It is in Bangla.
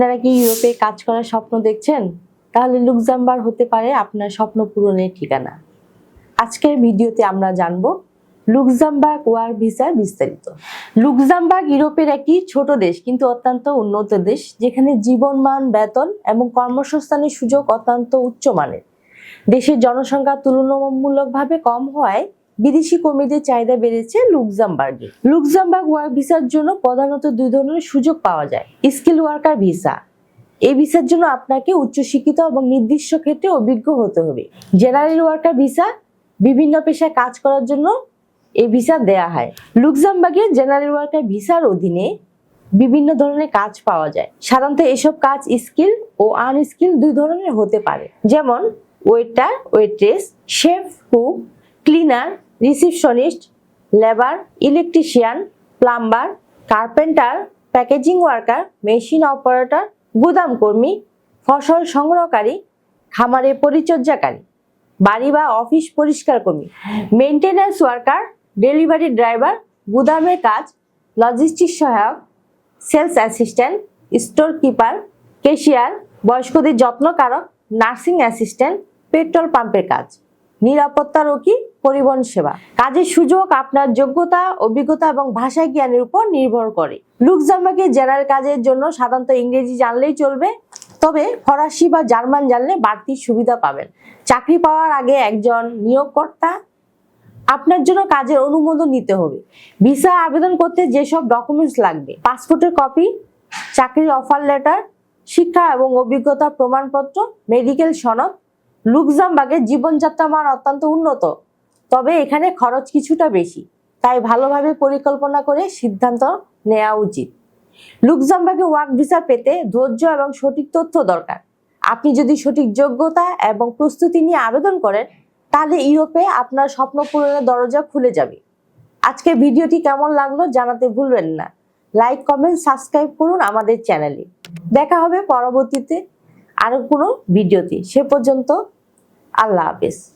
আপনারা কি ইউরোপে কাজ করার স্বপ্ন দেখছেন? তাহলে লুক্সামবার হতে পারে আপনার স্বপ্ন পূরণের ঠিকানা। আজকের ভিডিওতে আমরা জানব লুক্সামবার্গ ওয়ার ভিসার বিস্তারিত। লুক্সামবার্গ ইউরোপের একটি ছোট দেশ, কিন্তু অত্যন্ত উন্নত দেশ, যেখানে জীবনমান, বেতন এবং কর্মসংস্থানের সুযোগ অত্যন্ত উচ্চমানের। দেশের জনসংখ্যা তুলনামূলকভাবে কম হওয়ায় বিদেশি কর্মীদের চাহিদা বেড়েছে লুক্সামবার্গে। লুক্সামবার্গ ওয়ার্ক ভিসার জন্য প্রধানত দুই ধরনের সুযোগ পাওয়া যায় স্কিল ওয়ার্কার ভিসা এই ভিসার জন্য আপনাকে উচ্চশিক্ষিত এবং নির্দিষ্ট ক্ষেত্রে অভিজ্ঞ হতে হবে। জেনারেল ওয়ার্কার ভিসা বিভিন্ন পেশায় কাজ করার জন্য এই ভিসা দেয়া হয়। লুক্সামবার্গে জেনারেল ওয়ার্কার ভিসার অধীনে বিভিন্ন ধরনের কাজ পাওয়া যায়। সাধারণত এসব কাজ স্কিল ও আনস্কিল দুই ধরনের হতে পারে। যেমন waiter waitress chef cook cleaner receptionist, labour, electrician, plumber, carpenter, packaging worker, machine operator, গুদাম কর্মী, ফসল সংগ্রহকারী খামারে পরিচর্যাকারী, বাড়ি বা অফিস পরিষ্কার কর্মী মেনটেন্যান্স ওয়ার্কার, ডেলিভারি ড্রাইভার, গুদামের কাজ লজিস্টিক সহায়ক, sales assistant store keeper cashier বয়স্কদের যত্নকারক, নার্সিং অ্যাসিস্ট্যান্ট, পেট্রোল পাম্পের কাজ, নিরাপত্তা রক্ষী পরিবহন সেবা। কাজের সুযোগ, আপনার যোগ্যতা, অভিজ্ঞতা এবং ভাষা জ্ঞানের উপর নির্ভর করে। লুক্সামবার্গে জেনারেল কাজের জন্য সাধারণত ইংরেজি জানলেই চলবে, তবে ফরাসি বা জার্মান জানলে বাড়তি সুবিধা পাবেন। চাকরি পাওয়ার আগে একজন নিয়োগকর্তা, আপনার জন্য কাজের অনুমোদন নিতে হবে। ভিসা আবেদন করতে যেসব ডকুমেন্টস লাগবে, পাসপোর্টের কপি, চাকরির অফার লেটার, শিক্ষা এবং অভিজ্ঞতা প্রমাণপত্র, মেডিকেল সনদ, লুক্সামবার্গের জীবনযাত্রা মান অত্যন্ত উন্নত। তবে এখানে খরচ কিছুটা বেশি। তাই ভালোভাবে পরিকল্পনা করে সিদ্ধান্ত নেওয়া উচিত। লুক্সামবার্গে ওয়ার্ক ভিসা পেতে ধৈর্য এবং সঠিক তথ্য দরকার। আপনি যদি সঠিক যোগ্যতা এবং প্রস্তুতি নিয়ে আবেদন করেন, তাহলে ইউরোপে আপনার স্বপ্ন পূরণের দরজা খুলে যাবে। আজকের ভিডিওটি কেমন লাগল জানাতে ভুলবেন না। লাইক, কমেন্ট, সাবস্ক্রাইব করুন আমাদের চ্যানেলে। দেখা হবে পরবর্তীতে আরও কোনো ভিডিওতে। সে পর্যন্ত আল্লাহ হাফেজ।